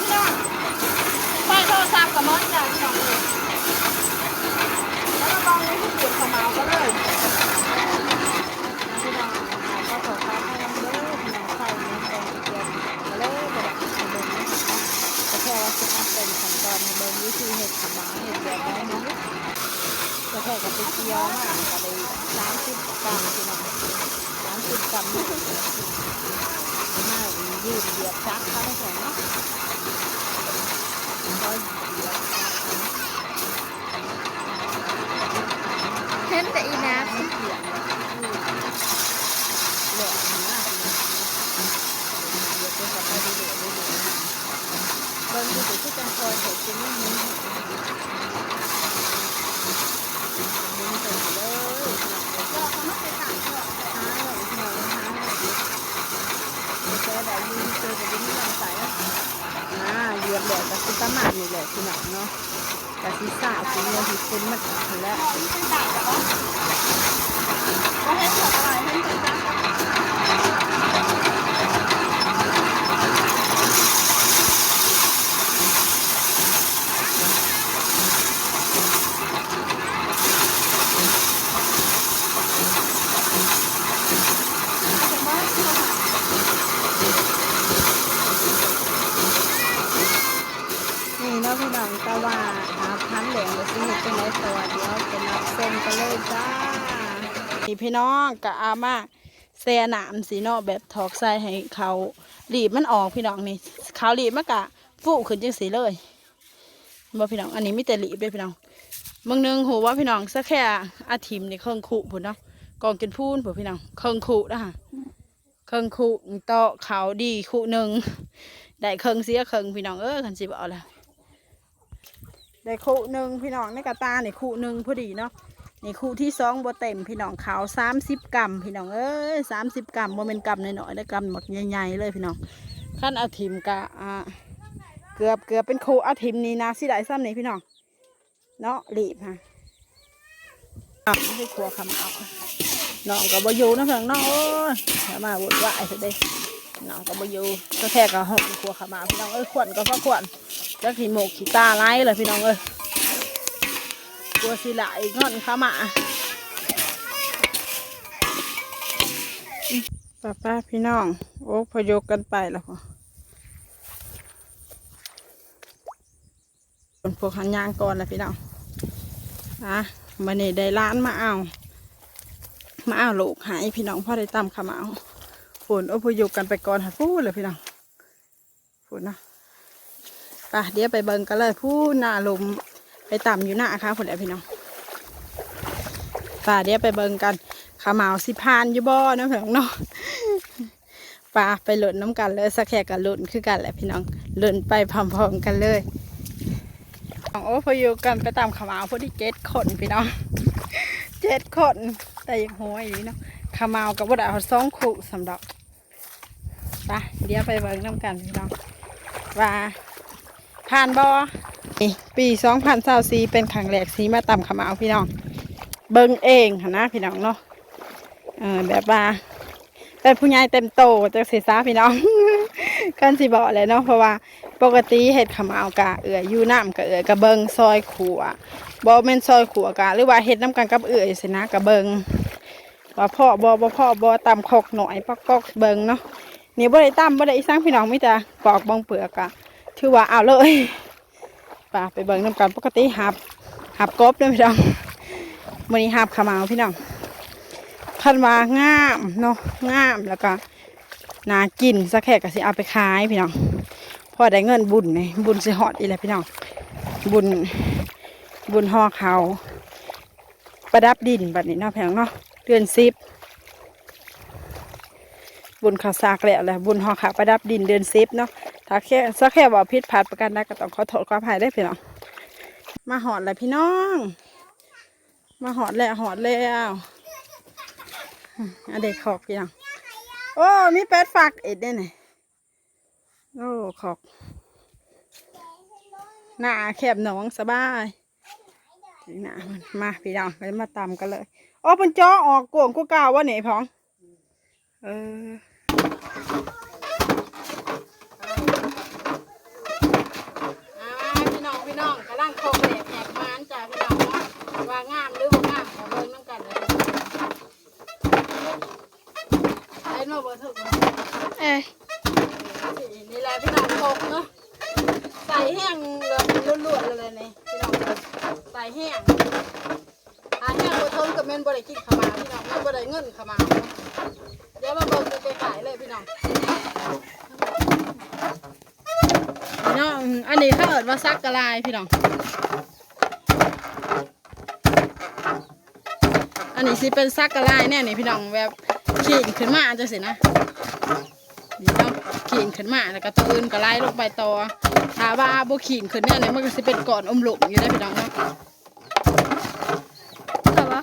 พี่น้องไฟโทรศัพท์กับมอสจ้ะพี่น้องเลยแล้วก็ลองนี้ที่เก็บขมเมาก็เลยพี่น้องก็ขอค้าให้น้ำเด้อพี่น้องใส่เนื้อแดงเกลือก็เลยกระดาษให้เบิ่งนะคะก็แค่ว่าสิมาเป็นขั้นตอนให้เบิ่งวิธีเห็ดขมเมาเห็ดแบบไหนเนะก็แค่กับไปเคี่ยวมาก็ไปล้างชิ้นกรัมพี่น้องล้างชิ้นกรัมนี่ห้ยืดเหยียดซักเขาได้ก่เนาะ ห็นแต่อีนักเบิ้งดูสิที่จังคอยเห็ดกินไม่มีมึงเป็นเลยก็เขาไม่ไปสั่งเถอะหาหน่อยหน่อยหาหน่อยเจอได้ยืนเจอกับยืนลำใสอะอ่าเหยียบแดดกับซิตามานี่แหละพี่น้อเนาะ กับศีรษะสีเงินสีคุณมันแล้วก็ให้เกิดอะไรให้เกิดจ้า นี่เนาะพี่น้องก็ว่าอาพันเหลงเลยสิเห็ดเป็นไรตัวเดียวเป็น นับส้มกันเลยจ้านี่พี่น้องกะอามาเสียหนามสีนาะแบบถอกใส่ให้เขาหลีบมันออกพี่น้องนี่เขาหลีบมันกะฟูขึ้นจังสีเลยบ่พี่น้องอันนี้ไมีแต่หลีบเลยพี่น้องบางนึงหูว่าพี่น้องสักแค่อาทิมนี่เครื่องขู่พุ่นเนาะกองกินพูนพุ่นพี่น้องเครื่องขู่นะคะเครื่องขู่ต่อเขาดีขู่หนึ่งได้เครื่องเสียเครื่องพี่น้องเออคันสิบเอาละได้คู่หนึ่งพี่น้องในกระตาในคู่หนึ่งพอดีเนาะ นคู่ที่สองบเต็มพี่น้องขาวสามสิบกรัมพี่น้องเอ้ยสามสิบกรัมบ่เป็นกรัมน้อยๆได้กรัมหมดใหญ่ๆเลยพี่น้องขั้นเอาทิมกะอ่าเกือบเกือบเป็นคู่เอาทิมนี่นะสิได้ซ้ำนี่พี่น้องเนาะรีบฮะอ้าวไม่ใช่ครัวคำเอาน้องกับบอยู่นะเพียงน้องเอ้ยอย่ามาวุ่นวายเถอะเด้น้องก็บ่อยู่ก็แค่ก็หกครัวขามาพี่น้องเอ้ยขวัญก็พ่อขวัญจักขี้หมกขีตาไล่เลยพี่น้องเอ้ย กลัวสิหลายงอนขามาป้าป้าพี่น้อง โอ้พยกกันไปแล้วพอคนพวกหันยางก่อนแล้วพี่น้องอะมันนี่ได้ร้านมาเอา มาเอาลูกหายพี่น้องพ่อได้ตำขามาเอาฝนโอพยพกันไปก่อนค่ะพูดเลยพี่น้องฝนนะไปเดี๋ยวไปเบิ่งกันเลยพูดหน้าลม ไปต่ำอยู่หน้าค่ะฝนแหละพี่น้องป่าเดี๋ยวไปเบิ่งกันขาเหมาสิพานอยู่บ่เนาะพี่น้องเนาะป่าไปหล่นน้ำกันเลยสักแค่กันหล่นคือกันแหละพี่น้องหล่นไปพร้อมๆกันเลยโอ้พยพกันไปตามขาเหมาพอดีเจ็ดคนพี่น้องเจ็ดคนแต่ยังหัวอยู่เนาะขาเหมากับว่าเอาสองคู่สำหรับไปเดี๋ยวไปเบิ่งน้ำกันพี่น้องว่าผ่านบอ ปีสองพันเาสีเป็นครั้งแรกสีมาต่ำขมเอาพี่น้อง เบิงเองนะพี่น้องเนาะเออแบบว่าเป็นผู้ใหญ่เต็มโตจากเสียซาพี่น้องกันสิบอกเลยเนาะเพราะว่าปกติเห็ดขมเอากะเอื่อยอยู่น้ำกะเอื่อยกะเบิงซอยขัวบอเมนซอยขัวกะหรือว่าเห็ดน้ำกันกับเอื่อยสินะกะเบิงว่าพ่อบอบอพ่อบอตำคกหน่อยปอกกอกเบิงเนาะนี่บ่ได้ตั้มบ่ได้อีสังพี่น้องมิแต่ปอกบางเปลือกอะถือว่าเอาเลย ป่าไปเบิ่งน้ำกันปกติหับหับกบด้อพี่น้องมื้อนี้หับขาวเหมาพี่น้องคันว่างามเนาะงามแล้วก็น่ากินสักแค่ก็สิเอาไปขายพี่น้องพอได้เงินบุญนี่บุญสิฮอดอีแหละพี่น้องบุญบุญห่อเขาประดับดินแบัดนี้เนาะพี่น้องเนาะเดือนสิบบุญข้าวสากแหล้วแหละบุญหอขาประดับดินเดือนซิปเนาะ ถ้าแค่สักแค่ว่าพิษผัดประกันได้ก็ต้องขอโทษขออภัยได้พี่น้อง มาหอดเลยพี่น้อง มาหอดแล้วหอดแล้วอันเด็กขอกพี่น้อง โอ้ มีแปดฝักเอ็ดได้ไหนโอ้ขอก หน้าแคบหนองสบายหน้ามันมาพี่น้องไปมาตำกันเลยอ้เป็นจ้อออกกวงกูกาวว่าไหนพ้อง เออ บ่ถึก เอ้ย นี่แหละพี่น้องตกเนาะใส่ แห้งแบบล้วนๆเลยนี่พี่น้องใส่แห้งหาแห้งบ่ทนกับแม่นบ่ได้กินขมาพี่น้องแม่นบ่ได้เงินขมาเดี๋ยวมาเบิ่งไปขายเลยพี่น้องพี่น้องอันนี้เขาเอิ้นว่าซักกะลายพี่น้องอันนี้สิเป็นซักกะลายแน่นี่พี่น้องแบบขีนขึ้นมาจังสินะนี่เนาะขีนขึ้นมาแล้วก็ตัวอื่นก็ไลลงไปต่อ ถ้าว่าบ่ขีนขึ้นเนี่ยเนี่ยมันก็สิเป็นก้อนอมหลุมอยู่ได้อพี่น้องเนาะแต่ว่า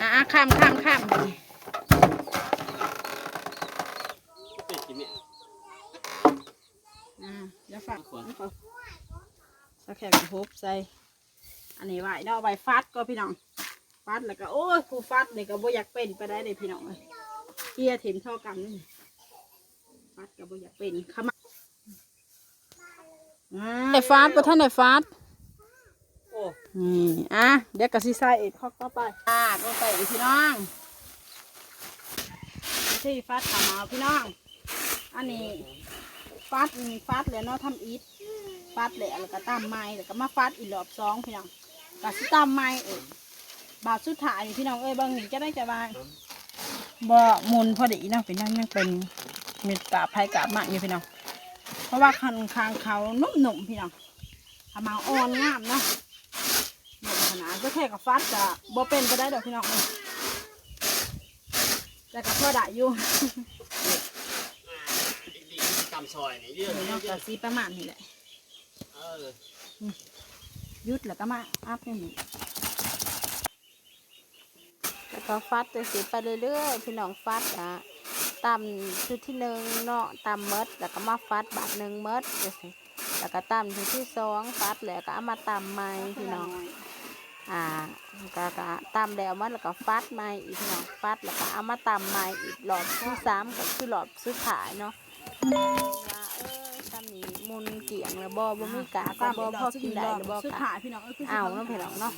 อ่าข้ามข้ามข้ามไปอ่าเดี๋ยวฝากสักแค่กระพบใส่ อันนี้ไว้เนาะไว้ฟัดก็พี่น้อง ฟัดแล้วก็โอ้ยผู้ฟัดนี่ก็บ่อยากเป็นไปได้เลยพี่น้องเลยเกียร์ถิ่มเท่ากันนี่ฟัดก็บ่อยากเป็นขมา อ่าได้ฟัดบ่ท่านได้ฟัดโอ้นี่อะเดี๋ยวก็สิใส่อีกข้อต่อไปอ่าลงไปอีกพี่น้องที่ฟัดขามาพี่น้อง อันนี้ฟัดนี่ฟัดแล้วเนาะทำอีทฟัดแล้วแล้วก็ตามไม้แล้วก็มาฟัดอีกรอบสองพี่น้องก็สิตามไม้เองบาทสุดท้ายนี่พี่น้องเอ้ยเบางนี่จะได้จะมาบ่หมุนพอดีเนาะพี่น้องยังเป็นเม็ดกาบไผ่กาบมันอยู่พี่น้องเพ ราะว่าคันคางเขานุ่มๆพี่น้องขามาอ่อนงามเนาะหนึ่งขนาดก็แค่กับฟัดกับบ่เป็นก็ได้ดอกพี่น้องเอ้ยแต่กับพ่อได้อยู่ดีกำซอยนี่เรื่องนี่เนาะก็สีประมาณนี้แหละเออหยุดแล้วก็มาอัพนี่นี่แล้วก็ฟัดจะสีไปเรื่อยๆพี่น้องฟัดอะ ตำชุดที่หนึ่งเนาะตำเมดแล้วก็มาฟัดบาทหนึ่งเมดจังซี้แล้วก็ตำชุดที่สองฟัดแล้วก็เอามาตำใหม่พี่น้องอ่าก็ก็ตำแล้วมันแล้วก็ฟัดใหม่อีกพี่น้องฟัดแล้วก็เอามาตำใหม่อีกรอบที่สามก็คือรอบสุดท้ายเนาะว่าเออตำนี้มุนเกี่ยงแล้วบ่บ่มีกาก็บ่พอกินได้แล้วบ่สุดกาท้ายพี่น้องเอ้ยคือเอาเนาะพี่น้องเนาะ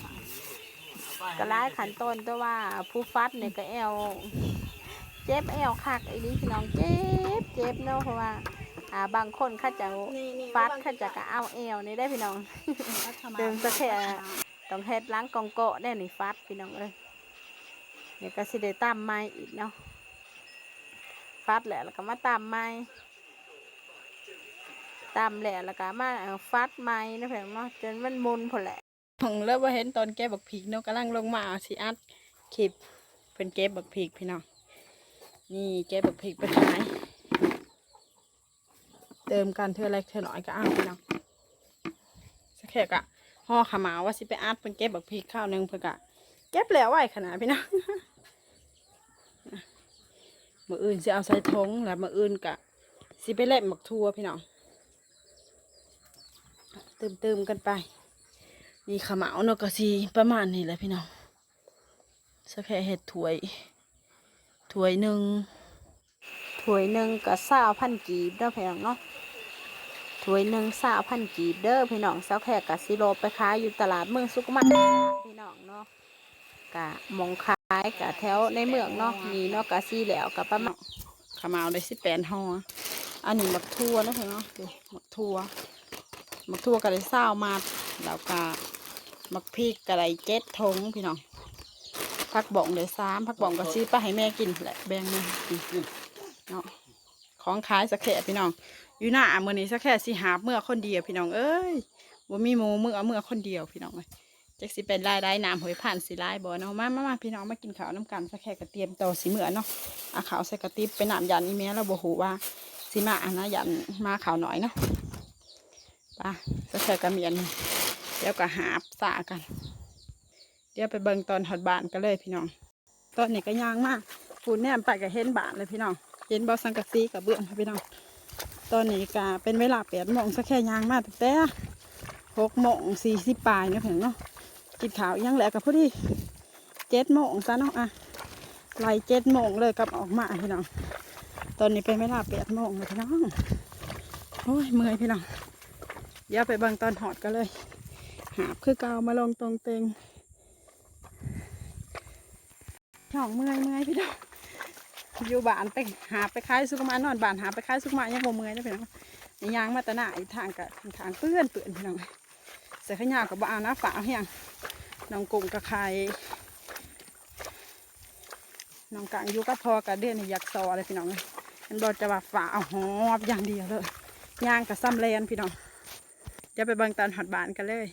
ก็หลายขั้นตอนแต่ว่าผู้ฟัดเนี่ยก็แอว เจ็บแอวคักไอ้นี้พี่น้องเจ็บเจ็บเนาะเพราะว่าอ่าบางคนเขาจะฟัดเขาจะก็เอาแอวนี่ได้พี่น้องเดินสักแค่ต้องเฮ็ดล้างกองโกะได้นี่ฟัดพี่น้องเอ้ยเดี๋ยวก็สิได้ตามไม้อีกเนาะฟัดแหละแล้วก็มาตามไม้ตามแหละแล้วก็มาเอาฟัดไม้นะเพื่อนเนาะจนมันมุนพอแหละผมเริ่มว่าเห็นตอนแกบักผีกเนาะกำลังลงมาเอาสิอัดคลิปเป็นเก็บบักผีกพี่น้อง นี่เก็บบักผีกไปขายเติมกันเท่าไรเท่าน้อยก็เอาวพี่น้องสักแค่กะห่อขาหมาว่าสิไปอัดเพิ่นเก็บบักพริกข้าวหนึ่งเพิ่นกะเก็บแล้วไหวขนาดพี่น้องมืออื่นสิเอาใส่ทงแล้วมืออื่นกะสิไปเล่มบักทัวพี่น้องเติมเติมกันไป นี่ขาหมาเนาะก็สิประมาณนี้แหละพี่น้องสักแค่เห็ดถวย ถ้วยหนึ่งถ้วยหนึ่งก็เศร้าพันกีบเด้อพี่น้องเนาะถ้วยหนึ่งสาวพันกีบเด้อพี่น้องสาวแขกกับซิโรไปขายอยู่ตลาดเมืองสุกมันพี่น้องเนาะกะหมองขายกะแถวในเมืองเนาะนี่เนาะกะซีแหล้วกะประมาณขมาวได้สิบแปดห่ออันนี้หมักทั่วเนาะพี่เนาะดูหมักทั่วหมักทั่วก็ได้เศร้ามาแล้วก็หมักพริกก็ได้เจ็ดทงพี่น้อง ผักบ่องเลยสามผักบ่องก็ซื้อไปให้แม่กินแหละแบ่งแม่กินเนาะของขายสักแขพี่น้อง อยู่หน้าเมื่อนี้สักแค่สิหาบเมื่อคนเดียวพี่น้องเอ้ยบ่มีหมูเมื่อเมื่อคนเดียวพี่น้องเลยจักสิเป็นรายได้น้ำหอยผ่านสิรายบ่เนาะมามามาพี่น้องมากินข้าวน้ำกันสักแค่กระเตรียมต่อสิเมื่อเนาะอาข้าวใส่กระติบไปน้ำยันอีเมลแล้วบ่หูว่าสิมาอันนะยันมาข้าวหน่อยเนาะไปสักแค่กระเมียนเดี๋ยวก็หาบสากัน เดี๋ยวไปเบิ่งตอนหอดบานกันเลยพี่น้อง ตอนนี้ก็ย่างมากปูนแนมไปก็เห็นบานเลยพี่น้อง เห็นบอสังกะสีกับเบื้องพี่น้อง ตอนนี้ก็เป็นเวลาแปดโมงสักแค่ยางมาตั้งแต่หกโมงสี่สิบปลายเนาะเพื่อนเนาะกินข้าวยังแหละกับพอดีเจ็ดโมงซะเนาะอะไล่เจ็ดโมงเลยกลับออกมาพี่น้อง ตอนนี้เป็นเวลาแปดโมงเลยพี่น้อง โอ้ยเมื่อยพี่น้อง เดี๋ยวไปเบังตอนหอดกันเลย หาบคือเกาวมาลงตรงเตง ช่องเมื่อยเมื่อยพี่น้องอยู่บ้านไปหาไปขายสุกมานอนบ้านหาไปขายสุกมายังบ่เมื่อยนะพี่น้องนี่ยางมาแตะหน้าอีทางกับทางเปื้อนเปื้อนพี่น้องใส่ขยาวกับบ่เอานนะฝาเฮียงน้องกุ้งกับไข่น้องกังอยู่กับพอกับเดือนอยากซอเลยพี่น้องเลยมันบอกจะว่าฝาเอาหอบอย่างเดียวเลยย่างกับซ้ำแลนพี่น้องจะไปเบิ่งตอนหอดบานกันเลย